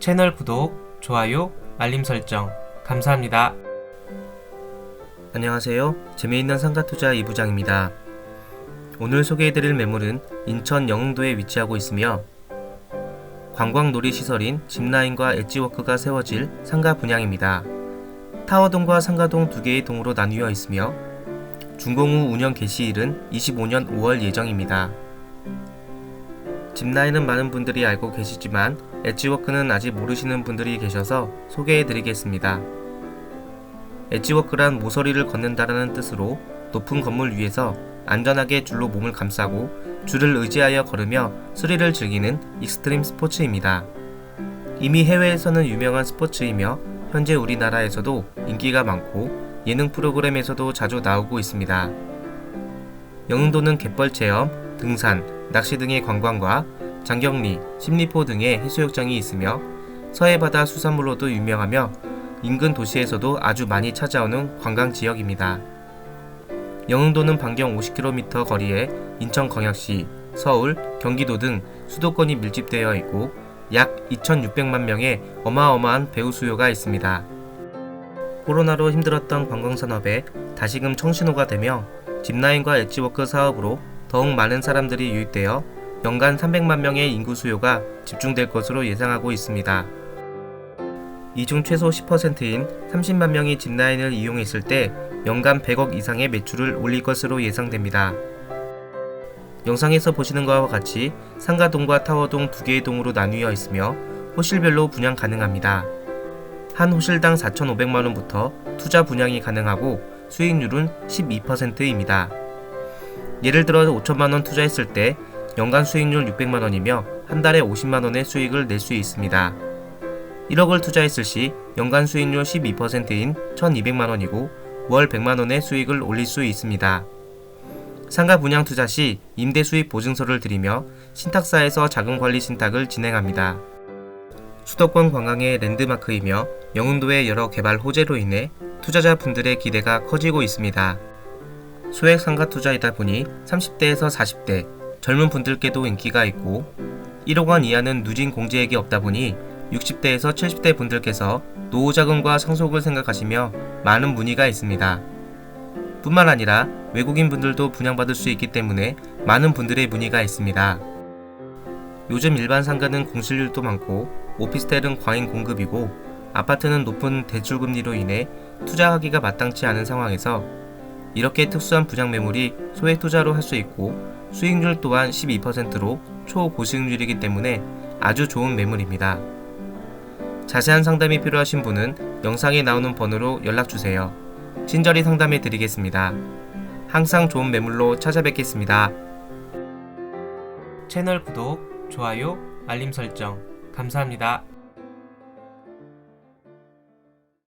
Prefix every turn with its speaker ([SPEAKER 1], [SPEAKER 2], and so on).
[SPEAKER 1] 채널 구독, 좋아요, 알림 설정 감사합니다. 안녕하세요. 재미있는 상가투자 이부장입니다. 오늘 소개해드릴 매물은 인천 영흥도에 위치하고 있으며 관광놀이시설인 짚라인과 엣지워크가 세워질 상가 분양입니다. 타워동과 상가동 두 개의 동으로 나뉘어 있으며 준공 후 운영 개시일은 25년 5월 예정입니다. 짚라인은 많은 분들이 알고 계시지만 엣지워크는 아직 모르시는 분들이 계셔서 소개해드리겠습니다. 엣지워크란 모서리를 걷는다라는 뜻으로 높은 건물 위에서 안전하게 줄로 몸을 감싸고 줄을 의지하여 걸으며 스릴을 즐기는 익스트림 스포츠입니다. 이미 해외에서는 유명한 스포츠이며 현재 우리나라에서도 인기가 많고 예능 프로그램에서도 자주 나오고 있습니다. 영흥도는 갯벌 체험, 등산, 낚시 등의 관광과 장경리, 십리포 등의 해수욕장이 있으며 서해바다 수산물로도 유명하며 인근 도시에서도 아주 많이 찾아오는 관광 지역입니다. 영흥도는 반경 50km 거리에 인천광역시, 서울, 경기도 등 수도권이 밀집되어 있고 약 2,600만 명의 어마어마한 배우 수요가 있습니다. 코로나로 힘들었던 관광산업에 다시금 청신호가 되며 짚라인과 엣지워크 사업으로 더욱 많은 사람들이 유입되어 연간 300만 명의 인구 수요가 집중될 것으로 예상하고 있습니다. 이 중 최소 10%인 30만 명이 짚라인을 이용했을 때 연간 100억 이상의 매출을 올릴 것으로 예상됩니다. 영상에서 보시는 것과 같이 상가동과 타워동 두 개의 동으로 나뉘어 있으며 호실별로 분양 가능합니다. 한 호실당 4,500만원부터 투자 분양이 가능하고 수익률은 12%입니다. 예를 들어 5천만원 투자했을 때 연간 수익률 600만원이며 한 달에 50만원의 수익을 낼 수 있습니다. 1억을 투자했을 시 연간 수익률 12%인 1200만원이고 월 100만원의 수익을 올릴 수 있습니다. 상가 분양 투자 시 임대 수익 보증서를 드리며 신탁사에서 자금 관리 신탁을 진행합니다. 수도권 관광의 랜드마크이며 영흥도의 여러 개발 호재로 인해 투자자분들의 기대가 커지고 있습니다. 소액 상가 투자이다 보니 30대에서 40대 젊은 분들께도 인기가 있고 1억 원 이하는 누진 공제액이 없다 보니 60대에서 70대 분들께서 노후 자금과 상속을 생각하시며 많은 문의가 있습니다. 뿐만 아니라 외국인 분들도 분양받을 수 있기 때문에 많은 분들의 문의가 있습니다. 요즘 일반 상가는 공실률도 많고 오피스텔은 과잉 공급이고 아파트는 높은 대출금리로 인해 투자하기가 마땅치 않은 상황에서 이렇게 특수한 분양 매물이 소액 투자로 할 수 있고 수익률 또한 12%로 초고수익률이기 때문에 아주 좋은 매물입니다. 자세한 상담이 필요하신 분은 영상에 나오는 번호로 연락주세요. 친절히 상담해 드리겠습니다. 항상 좋은 매물로 찾아뵙겠습니다. 채널 구독, 좋아요, 알림 설정 감사합니다.